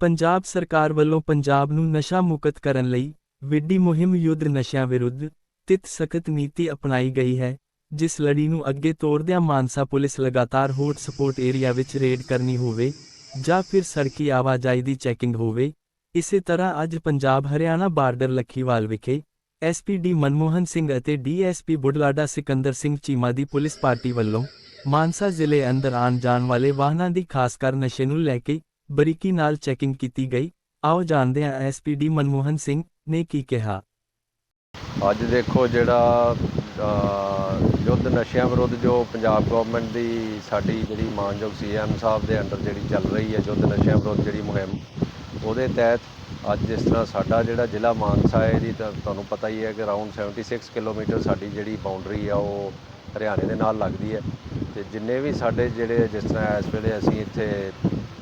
ਪੰਜਾਬ ਸਰਕਾਰ ਵੱਲੋਂ ਪੰਜਾਬ ਨੂੰ ਨਸ਼ਾ ਮੁਕਤ ਕਰਨ ਲਈ ਵਿੱਢੀ ਮੁਹਿੰਮ ਯੁੱਧ ਨਸ਼ਿਆਂ ਵਿਰੁੱਧ ਤਿਤ ਸਖਤ ਨੀਤੀ ਅਪਣਾਈ ਗਈ ਹੈ, ਜਿਸ ਲੜੀ ਨੂੰ ਅੱਗੇ ਤੋਰਦਿਆਂ ਮਾਨਸਾ ਪੁਲਿਸ ਲਗਾਤਾਰ ਹੋਟ ਸਪੋਰਟ ਏਰੀਆ ਵਿੱਚ ਰੇਡ ਕਰਨੀ ਹੋਵੇ ਜਾਂ ਫਿਰ ਸੜਕੀ ਆਵਾਜਾਈ ਦੀ ਚੈਕਿੰਗ ਹੋਵੇ। ਇਸੇ ਤਰ੍ਹਾਂ ਅੱਜ ਪੰਜਾਬ ਹਰਿਆਣਾ ਬਾਰਡਰ ਲੱਖੀਵਾਲ ਵਿਖੇ ਐਸਪੀਡੀ ਮਨਮੋਹਨ ਸਿੰਘ ਅਤੇ ਡੀਐਸਪੀ ਬੁਢਲਾਡਾ ਸਿਕੰਦਰ ਸਿੰਘ ਚੀਮਾ ਦੀ ਪੁਲਿਸ ਪਾਰਟੀ ਵੱਲੋਂ ਮਾਨਸਾ ਜ਼ਿਲ੍ਹੇ ਅੰਦਰ ਆਉਣ ਜਾਣ ਵਾਲੇ ਵਾਹਨਾਂ ਦੀ ਖਾਸ ਕਰ ਨਸ਼ੇ ਨੂੰ ਲੈ ਕੇ ਬਰੀਕੀ ਨਾਲ ਚੈਕਿੰਗ ਕੀਤੀ ਗਈ। ਆਓ ਜਾਣਦੇ ਹਾਂ ਐਸਪੀਡੀ ਮਨਮੋਹਨ ਸਿੰਘ ਨੇ ਕੀ ਕਿਹਾ। ਅੱਜ ਦੇਖੋ ਜਿਹੜਾ ਯੁੱਧ ਨਸ਼ਿਆਂ ਵਿਰੁੱਧ ਜੋ ਪੰਜਾਬ ਗਵਰਨਮੈਂਟ ਦੀ ਸਾਡੀ ਜਿਹੜੀ ਮਾਨਯੋਗ ਸੀਐਮ ਸਾਹਿਬ ਦੇ ਅੰਡਰ ਜਿਹੜੀ ਚੱਲ ਰਹੀ ਹੈ, ਯੁੱਧ ਨਸ਼ਿਆਂ ਵਿਰੁੱਧ ਜਿਹੜੀ ਮੁਹਿੰਮ, ਉਹਦੇ ਤਹਿਤ ਅੱਜ ਜਿਸ ਤਰ੍ਹਾਂ ਸਾਡਾ ਜਿਹੜਾ ਜ਼ਿਲ੍ਹਾ ਮਾਨਸਾ ਹੈ, ਇਹਦੀ ਤਾਂ ਤੁਹਾਨੂੰ ਪਤਾ ਹੀ ਹੈ ਕਿ ਅਰਾਊਂਡ 76 ਕਿਲੋਮੀਟਰ ਸਾਡੀ ਜਿਹੜੀ ਬਾਉਂਡਰੀ ਆ, ਉਹ ਹਰਿਆਣੇ ਦੇ ਨਾਲ ਲੱਗਦੀ ਹੈ। ਤੇ ਜਿੰਨੇ ਵੀ ਸਾਡੇ ਜਿਹੜੇ ਜਿਸ ਤਰ੍ਹਾਂ ਇਸ ਵੇਲੇ ਅਸੀਂ ਇੱਥੇ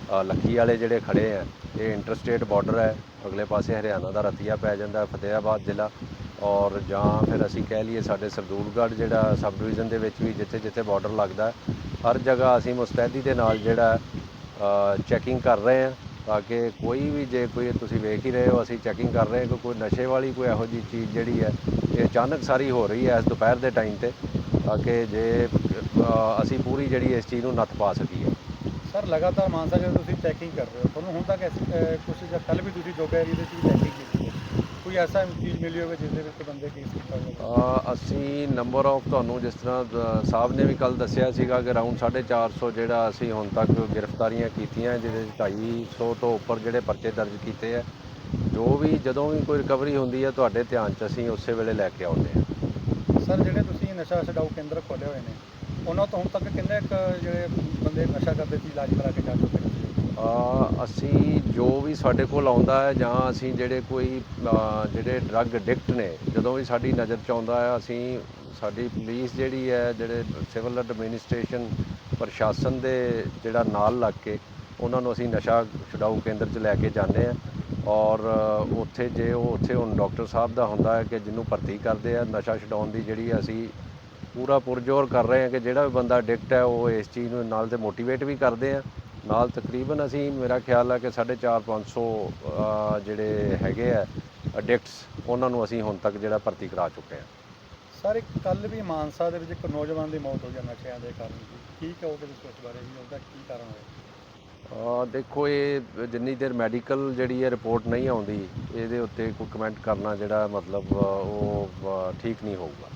ਅ, ਲੱਖੀ ਵਾਲੇ ਜਿਹੜੇ ਖੜੇ ਆ ਇਹ ਇੰਟਰਸਟੇਟ ਬਾਰਡਰ ਹੈ। ਅਗਲੇ ਪਾਸੇ ਹਰਿਆਣਾ ਦਾ ਰਤੀਆ ਪੈ ਜਾਂਦਾ ਫਤਿਹਾਬਾਦ ਜ਼ਿਲ੍ਹਾ। ਔਰ ਜਾਂ ਫਿਰ ਅਸੀਂ ਕਹਿ ਲਈਏ ਸਾਡੇ ਸਰਦੂਲਗੜ੍ਹ ਜਿਹੜਾ ਸਬ ਡਿਵੀਜ਼ਨ ਦੇ ਵਿੱਚ ਵੀ ਜਿੱਥੇ ਜਿੱਥੇ ਬਾਰਡਰ ਲੱਗਦਾ ਹਰ ਜਗ੍ਹਾ ਅਸੀਂ ਮੁਸਤੈਦੀ ਦੇ ਨਾਲ ਜਿਹੜਾ ਚੈਕਿੰਗ ਕਰ ਰਹੇ ਹਾਂ ਤਾਂ ਕਿ ਕੋਈ ਵੀ ਜੇ ਕੋਈ ਤੁਸੀਂ ਵੇਖ ਹੀ ਰਹੇ ਹੋ ਅਸੀਂ ਚੈਕਿੰਗ ਕਰ ਰਹੇ ਹਾਂ ਕਿ ਕੋਈ ਨਸ਼ੇ ਵਾਲੀ ਕੋਈ ਇਹੋ ਜਿਹੀ ਚੀਜ਼ ਜਿਹੜੀ ਹੈ ਇਹ ਅਚਾਨਕ ਸਾਰੀ ਹੋ ਰਹੀ ਹੈ ਇਸ ਦੁਪਹਿਰ ਦੇ ਟਾਈਮ ਤੇ ਤਾਂ ਕਿ ਜੇ ਅਸੀਂ ਪੂਰੀ ਜਿਹੜੀ ਇਸ ਚੀਜ਼ ਨੂੰ ਨੱਥ ਪਾ ਸਕੀਏ। ਸਰ ਲਗਾਤਾਰ ਮਾਨਸਾ ਜਦੋਂ ਤੁਸੀਂ ਚੈਕਿੰਗ ਕਰ ਰਹੇ ਹੋ ਤੁਹਾਨੂੰ ਹੁਣ ਤੱਕ ਐਸੀ ਅਹ, ਜਾਂ ਕੱਲ ਵੀ ਤੁਸੀਂ ਜੋਗਾ ਏਰੀਆ ਦੇ ਵਿੱਚ ਚੈਕਿੰਗ ਕੀਤੀ ਹੈ? ਕੋਈ ਐਸਾ ਚੀਜ਼ ਮਿਲੀ ਹੋਵੇ ਜਿਸ ਦੇ ਵਿੱਚ ਬੰਦੇ ਕੇਸ ਕੀਤਾ ਹੋਵੇ? ਅਸੀਂ ਨੰਬਰ ਆਫ ਤੁਹਾਨੂੰ ਜਿਸ ਤਰ੍ਹਾਂ ਸਾਹਿਬ ਨੇ ਵੀ ਕੱਲ ਦੱਸਿਆ ਸੀਗਾ ਕਿ ਅਰਾਊਂਡ 450 ਜਿਹੜਾ ਅਸੀਂ ਹੁਣ ਤੱਕ ਗ੍ਰਿਫਤਾਰੀਆਂ ਕੀਤੀਆਂ ਜਿਹਦੇ 'ਚ 250 ਤੋਂ ਉੱਪਰ ਜਿਹੜੇ ਪਰਚੇ ਦਰਜ ਕੀਤੇ ਆ। ਜੋ ਵੀ ਜਦੋਂ ਵੀ ਕੋਈ ਰਿਕਵਰੀ ਹੁੰਦੀ ਹੈ ਤੁਹਾਡੇ ਧਿਆਨ 'ਚ ਅਸੀਂ ਉਸੇ ਵੇਲੇ ਲੈ ਕੇ ਆਉਂਦੇ ਹਾਂ। ਸਰ ਜਿਹੜੇ ਤੁਸੀਂ ਨਸ਼ਾ ਛਡਾਊ ਕੇਂਦਰ ਖੋਲ੍ਹੇ ਹੋਏ ਨੇ ਉਹਨਾਂ ਤੋਂ ਹੁਣ ਤੱਕ ਕਿੰਨੇ ਕੁ ਜਿਹੜੇ ਬੰਦੇ ਨਸ਼ਾ ਕਰਦੇ ਸੀ ਇਲਾਜ ਕਰਾ ਕੇ ਜਾ ਚੁੱਕੇ ਨੇ? ਅ, ਅਸੀਂ ਜੋ ਵੀ ਸਾਡੇ ਕੋਲ ਆਉਂਦਾ ਹੈ ਜਾਂ ਅਸੀਂ ਜਿਹੜੇ ਕੋਈ ਅ, ਜਿਹੜੇ ਡਰੱਗ ਐਡਿਕਟ ਨੇ ਜਦੋਂ ਵੀ ਸਾਡੀ ਨਜ਼ਰ 'ਚ ਆਉਂਦਾ ਹੈ ਅਸੀਂ ਸਾਡੀ ਪੁਲਿਸ ਜਿਹੜੀ ਹੈ ਜਿਹੜੇ ਸਿਵਲ ਐਡਮਿਨਿਸਟ੍ਰੇਸ਼ਨ ਪ੍ਰਸ਼ਾਸਨ ਦੇ ਜਿਹੜਾ ਨਾਲ ਲੱਗ ਕੇ ਉਹਨਾਂ ਨੂੰ ਅਸੀਂ ਨਸ਼ਾ ਛੁਡਾਊ ਕੇਂਦਰ 'ਚ ਲੈ ਕੇ ਜਾਂਦੇ ਹਾਂ। ਔਰ ਉੱਥੇ ਜੇ ਉਹ, ਉੱਥੇ ਹੁਣ ਡਾਕਟਰ ਸਾਹਿਬ ਦਾ ਹੁੰਦਾ ਹੈ ਕਿ ਜਿਹਨੂੰ ਭਰਤੀ ਕਰਦੇ ਆ, ਨਸ਼ਾ ਛਡਾਉਣ ਦੀ ਜਿਹੜੀ ਅਸੀਂ ਪੂਰਾ ਪੁਰਜੋਰ ਕਰ ਰਹੇ ਹਾਂ ਕਿ ਜਿਹੜਾ ਵੀ ਬੰਦਾ ਐਡਿਕਟ ਹੈ, ਉਹ ਇਸ ਚੀਜ਼ ਨੂੰ ਨਾਲ ਤੇ ਮੋਟੀਵੇਟ ਵੀ ਕਰਦੇ ਆ। ਨਾਲ ਤਕਰੀਬਨ ਅਸੀਂ, ਮੇਰਾ ਖਿਆਲ ਆ ਕਿ 450 500 ਜਿਹੜੇ ਹੈਗੇ ਆ ਐਡਿਕਟਸ ਉਹਨਾਂ ਨੂੰ ਅਸੀਂ ਹੁਣ ਤੱਕ ਜਿਹੜਾ ਭਰਤੀ ਕਰਾ ਚੁੱਕੇ ਹਾਂ। ਸਰ, ਇੱਕ ਕੱਲ ਵੀ ਮਾਨਸਾ ਦੇ ਵਿੱਚ ਇੱਕ ਨੌਜਵਾਨ ਦੀ ਮੌਤ ਹੋ ਗਈ ਨਸ਼ਿਆਂ ਦੇ ਕਾਰਨ ਕੀ ਕਹੋਗੇ ਤੁਸੀਂ ਉਸ ਬਾਰੇ ਵੀ ਉਹਦਾ ਕੀ ਕਾਰਨ ਹੋਇਆ? ਦੇਖੋ, ਇਹ ਜਿੰਨੀ ਦੇਰ ਮੈਡੀਕਲ ਜਿਹੜੀ ਹੈ ਰਿਪੋਰਟ ਨਹੀਂ ਆਉਂਦੀ, ਇਹਦੇ ਉੱਤੇ ਕੋਈ ਕਮੈਂਟ ਕਰਨਾ ਜਿਹੜਾ ਮਤਲਬ ਉਹ ਠੀਕ ਨਹੀਂ ਹੋਊਗਾ।